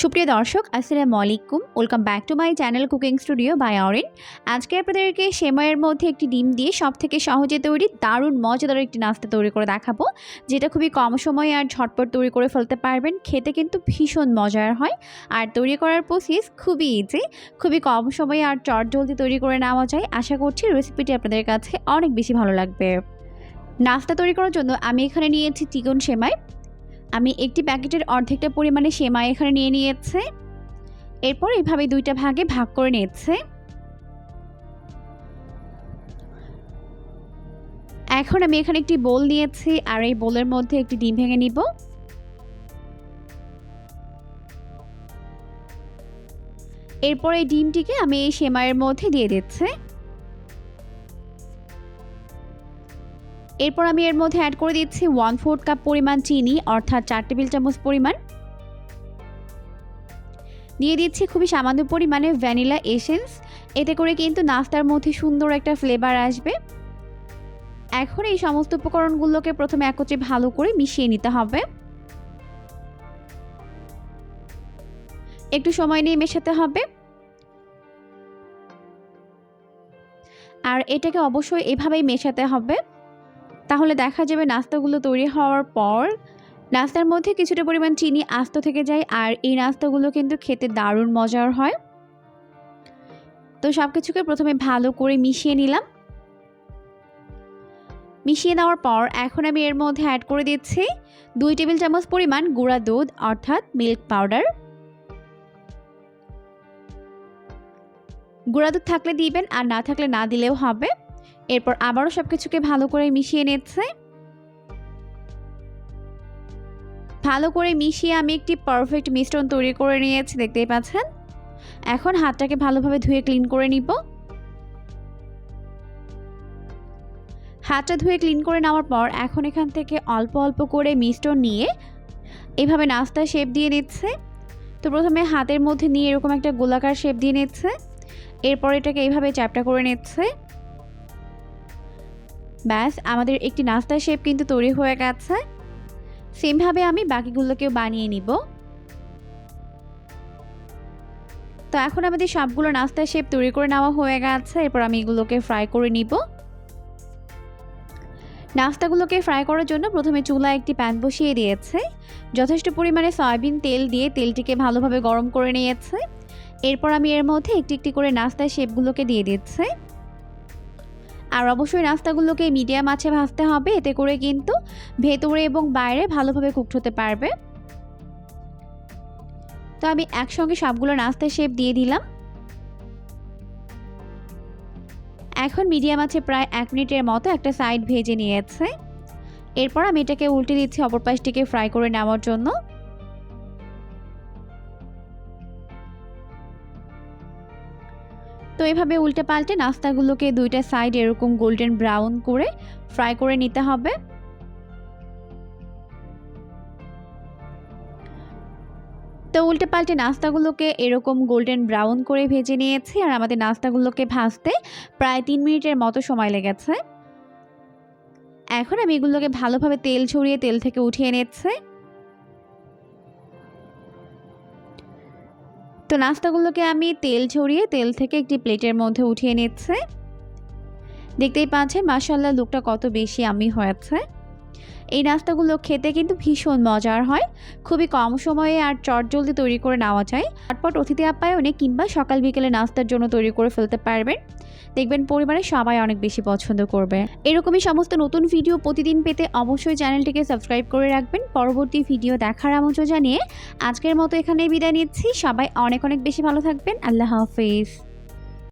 সুপ্রিয় দর্শক, আসসালামু আলাইকুম। Welcome back to my channel cooking studio by Arin আজকে আপনাদেরকে সেমাইয়ের মধ্যে একটি ডিম দিয়ে সব থেকে সহজে তৈরি দারুণ, মজাদার একটি নাস্তা তৈরি করে দেখাবো। যেটা খুবই কম সময়ে আর ঝটপট তৈরি করে ফেলতে পারবেন। খেতে কিন্তু ভীষণ মজার হয়। আর তৈরি করার প্রসেস খুবই ইজি খুবই কম সময়ে আর চট জলদি তৈরি করে নেওয়া যায়। আশা করছি রেসিপিটি আপনাদের কাছে অনেক বেশি ভালো লাগবে। নাস্তা তৈরি করার জন্য আমি এখানে নিয়েছি চিকন সেমাই। আমি একটি প্যাকেটের অর্ধেকটা পরিমাণে সেমাই এখানে নিয়ে নিয়েছে। এরপর এইভাবে দুইটা ভাগে ভাগ করে নিয়েছে এখন আমি এখানে একটি বোল নিয়েছি আর এই বোলের মধ্যে একটি ডিম ভেঙে নিব। এরপর এই ডিমটিকে আমি এই সেমাইয়ের মধ্যে দিয়ে দিচ্ছি। এরপর আমি এর মধ্যে অ্যাড করে দিচ্ছি ওয়ান ফোর্থ কাপ পরিমাণ চিনি, অর্থাৎ চার টেবিল চামচ পরিমাণ। দিয়ে দিচ্ছি খুবই সামান্য পরিমাণে ভ্যানিলা এসেন্স এতে করে কিন্তু নাস্তার মধ্যে সুন্দর একটা ফ্লেভার আসবে। এখন এই সমস্ত উপকরণগুলোকে প্রথমে একত্রে ভালো করে মিশিয়ে নিতে হবে। একটু সময় নিয়ে মেশাতে হবে। আর এটাকে অবশ্যই এভাবেই মেশাতে হবে। তাহলে দেখা যাবে নাস্তাগুলো তৈরি হওয়ার পর নাস্তার মধ্যে কিছুটা পরিমাণ চিনি আস্ত থেকে যায় আর এই নাস্তাগুলো কিন্তু খেতে দারুণ মজার হয়। তো সব কিছুকে প্রথমে ভালো করে মিশিয়ে নিলাম। মিশিয়ে নেওয়ার পর এখন আমি এর মধ্যে অ্যাড করে দিচ্ছি দুই টেবিল চামচ পরিমাণ গুঁড়া দুধ, অর্থাৎ মিল্ক পাউডার গুঁড়া দুধ থাকলে দিবেন আর না থাকলে না দিলেও হবে। এরপর আবারও সব কিছুকে ভালো করে মিশিয়ে নিচ্ছে। ভালো করে মিশিয়ে আমি একটি পারফেক্ট মিশ্রণ তৈরি করে নিয়েছি, দেখতেই পাচ্ছেন? এখন হাতটাকে ভালোভাবে ধুয়ে ক্লিন করে নিব। হাতটা ধুয়ে ক্লিন করে নেওয়ার পর এখন এখান থেকে অল্প অল্প করে মিশ্রণ নিয়ে এভাবে নাস্তা শেপ দিয়ে নিচ্ছে। তো প্রথমে হাতের মধ্যে নিয়ে এরকম একটা গোলাকার শেপ দিয়ে নিচ্ছে। এরপর এটাকে এইভাবে চ্যাপটা করে নিচ্ছে। ব্যাস, আমাদের একটি নাস্তার শেপ কিন্তু তৈরি হয়ে গেছে। সেমভাবে আমি বাকিগুলোকেও বানিয়ে নিব। তো এখন আমাদের সবগুলো নাস্তার শেপ তৈরি করে নেওয়া হয়ে গেছে, এরপর আমি এগুলোকে ফ্রাই করে নিব। নাস্তাগুলোকে ফ্রাই করার জন্য প্রথমে চুলায় একটি প্যান বসিয়ে দিয়েছে। যথেষ্ট পরিমাণে সয়াবিন তেল দিয়ে তেলটিকে ভালোভাবে গরম করে নিয়েছে। এরপর আমি এর মধ্যে একটি একটি করে নাস্তার শেপগুলোকে দিয়ে দিচ্ছে। আর অবশ্যই নাস্তাগুলোকে মিডিয়াম আছে ভাজতে হবে, এতে করে কিন্তু ভেতরে এবং বাইরে ভালোভাবে কুকড হতে পারবে। তো আমি একসঙ্গে সবগুলো নাস্তার শেপ দিয়ে দিলাম। এখন মিডিয়াম আছে প্রায় এক মিনিটের মতো একটা সাইড ভেজে নিয়েছে। এরপর আমি এটাকে উল্টে দিচ্ছি অপর পাশটিকে ফ্রাই করে নেওয়ার জন্য। তো এভাবে উল্টে পাল্টে নাস্তাগুলোকে দুইটা সাইড এরকম গোল্ডেন ব্রাউন করে ফ্রাই করে নিতে হবে। তো উল্টে পাল্টে নাস্তাগুলোকে এরকম গোল্ডেন ব্রাউন করে ভেজে নিয়েছি আর আমাদের নাস্তাগুলোকে ভাজতে প্রায় তিন মিনিটের মতো সময় লেগেছে। এখন আমি এগুলোকে ভালোভাবে তেল ছড়িয়ে তেল থেকে উঠিয়ে নিচ্ছে। তো নাস্তাগুলোকে আমি তেল ছড়িয়ে তেল থেকে একটি প্লেটের মধ্যে উঠিয়ে নিচ্ছে। দেখতেই পাচ্ছেন মাসাল্লাহ লুকটা কত বেশি আমি হয়েছে। এই নাস্তাগুলো খেতে কিন্তু ভীষণ মজার হয়। খুবই কম সময়ে আর চটজলদি তৈরি করে নেওয়া যায়। চটপট অতিথি আপ্যায়নে কিংবা সকাল বিকেলে নাস্তার জন্য তৈরি করে ফেলতে পারবেন। দেখবেন পরিবারের সবাই অনেক বেশি পছন্দ করবে। এরকমই সমস্ত নতুন ভিডিও প্রতিদিন পেতে অবশ্যই চ্যানেলটিকে সাবস্ক্রাইব করে রাখবেন। পরবর্তী ভিডিও দেখার আমন্ত্রণ জানিয়ে আজকের মতো এখানেই বিদায় নিচ্ছি। সবাই অনেক অনেক বেশি ভালো থাকবেন। আল্লাহ হাফিজ।